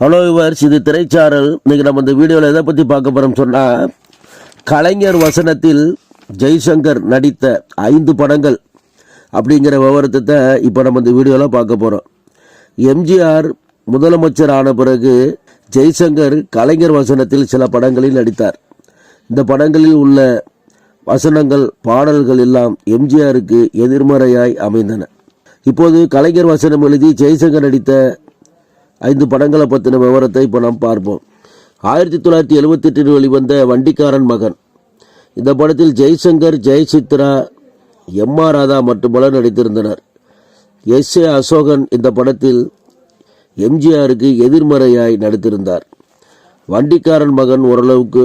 Hello இவர்ஸ் இது திரைச்சாரல். இன்றைக்கி நம்ம இந்த வீடியோவில் எதை பற்றி பார்க்க போகிறோம் சொன்னால் கலைஞர் வசனத்தில் ஜெய்சங்கர் நடித்த ஐந்து படங்கள் அப்படிங்கிற விவரத்தை இப்போ நம்ம இந்த வீடியோவில் பார்க்க போகிறோம் எம்ஜிஆர் முதலமைச்சர் ஆன பிறகு ஜெய்சங்கர் கலைஞர் வசனத்தில் சில படங்களில் நடித்தார். இந்த படங்களில் உள்ள வசனங்கள் பாடல்கள் எல்லாம் எம்ஜிஆருக்கு எதிர்மறையாய் அமைந்தன. இப்போது கலைஞர் வசனம் எழுதி ஜெய்சங்கர் நடித்த ஐந்து படங்களை பற்றின விவரத்தை இப்போ நாம் பார்ப்போம். ஆயிரத்தி தொள்ளாயிரத்தி எழுபத்தி எட்டில் வெளிவந்த வண்டிக்காரன் மகன். இந்த படத்தில் ஜெய்சங்கர் ஜெயசித்ரா எம் ஆர் ராதா மற்றும் பலர் நடித்திருந்தனர். எஸ் ஏ அசோகன் இந்த படத்தில் எம்ஜிஆருக்கு எதிர்மறையாய் நடித்திருந்தார். வண்டிக்காரன் மகன் ஓரளவுக்கு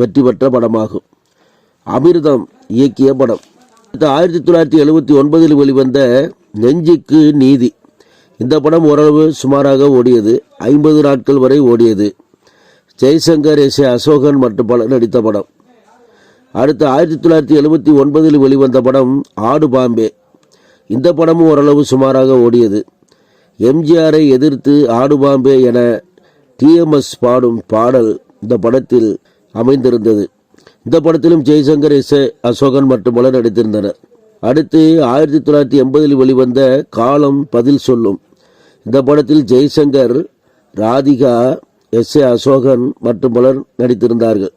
வெற்றி பெற்ற படமாகும். அமிர்தம் இயக்கிய படம். ஆயிரத்தி தொள்ளாயிரத்தி எழுபத்தி ஒன்பதில் வெளிவந்த நெஞ்சுக்கு நீதி. இந்த படம் ஓரளவு சுமாராக ஓடியது. ஐம்பது நாட்கள் வரை ஓடியது. ஜெய்சங்கர் எஸ். ஏ. அசோகன் மற்றும் பலர் நடித்த படம். அடுத்து ஆயிரத்தி தொள்ளாயிரத்தி எழுபத்தி ஒன்பதில் வெளிவந்த படம் ஆடு பாம்பே. இந்த படமும் ஓரளவு சுமாராக ஓடியது. எம்ஜிஆரை எதிர்த்து ஆடு பாம்பே என டிஎம்எஸ் பாடும் பாடல் இந்த படத்தில் அமைந்திருந்தது. இந்த படத்திலும் ஜெய்சங்கர் எஸ். ஏ. அசோகன் மற்றும் பலர் நடித்திருந்தனர். அடுத்து ஆயிரத்தி தொள்ளாயிரத்தி எண்பதில் வெளிவந்த காலம் பதில் சொல்லும். இந்த படத்தில் ஜெய்சங்கர் ராதிகா எஸ் ஏ அசோகன் மற்றும் பலர் நடித்திருந்தார்கள்.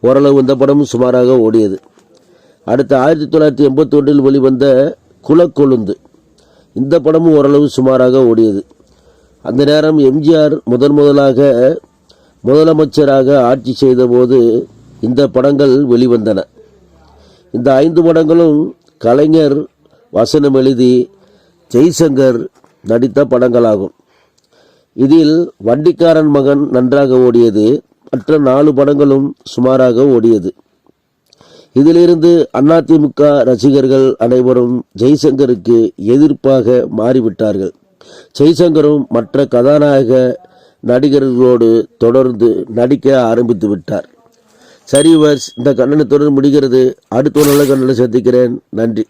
ஓரளவு இந்த படமும் சுமாராக ஓடியது. அடுத்து ஆயிரத்தி தொள்ளாயிரத்தி எண்பத்தி ஒன்றில் வெளிவந்த குலக்கொழுந்து. இந்த படமும் ஓரளவு சுமாராக ஓடியது. அந்த நேரம் எம்ஜிஆர் முதன் முதலாக முதலமைச்சராக ஆட்சி செய்தபோது இந்த படங்கள் வெளிவந்தன. இந்த ஐந்து படங்களும் கலைஞர் வசனம் எழுதி ஜெய்சங்கர் நடித்த படங்களாகும். இதில் வண்டிக்காரன் மகன் நன்றாக ஓடியது மற்ற நாலு படங்களும் சுமாராக ஓடியது. இதிலிருந்து அதிமுக ரசிகர்கள் அனைவரும் ஜெய்சங்கருக்கு எதிர்ப்பாக மாறிவிட்டார்கள். ஜெய்சங்கரும் மற்ற கதாநாயக நடிகர்களோடு தொடர்ந்து நடிக்க ஆரம்பித்து விட்டார். சரி வர்ஸ் இந்த கண்டனத்துடன் முடிகிறது. அடுத்த நல்ல கண்டனம் சந்திக்கிறேன். நன்றி.